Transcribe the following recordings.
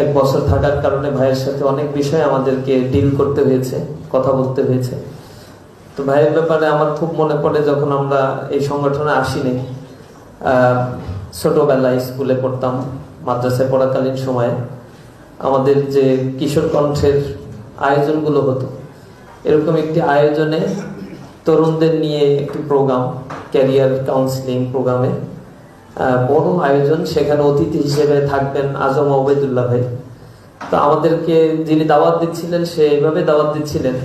এক বছর থাকার কারণে ভাইয়ের সাথে অনেক বিষয় আমাদেরকে ডিল করতে হয়েছে, কথা বলতে হয়েছে। তো ভাইয়ের ব্যাপারে আমার খুব মনে পড়ে যখন আমরা এই সংগঠনে আসিনি। ছোটবেলায় স্কুলে পড়তাম, মাদ্রাসায় পড়াকালীন সময়ে। আমাদের যে কিশোর কণ্ঠের আয়োজনগুলো হতো, এরকম একটি আয়োজনে তরুণদের নিয়ে একটি প্রোগ্রাম ক্যারিয়ার কাউন্সিলিং প্রোগ্রামে। বড় আয়োজন সেখানে অতিথি হিসেবে থাকবেন আজম ওবেদুল্লাহ ভাই। তো আমাদেরকে যিনি দাওয়াত দিচ্ছিলেন, সে এইভাবে দাওয়াত দিচ্ছিলেন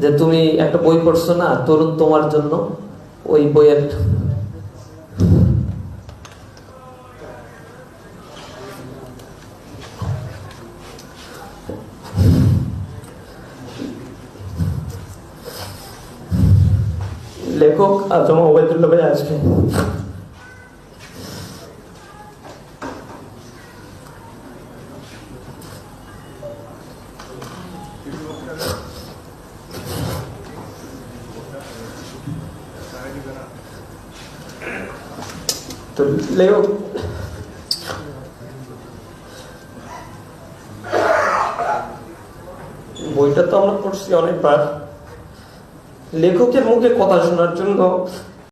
যে, তুমি একটা বই পড়ছো না, তরুণ তোমার জন্য, ওই বইয়ের লেখক আজম ওবেদুল্লাহ ভাই আসবে। তো লেখক বইটা তো আমরা পড়ছি অনেকবার। লেখকের মুখে কথা শোনার জন্য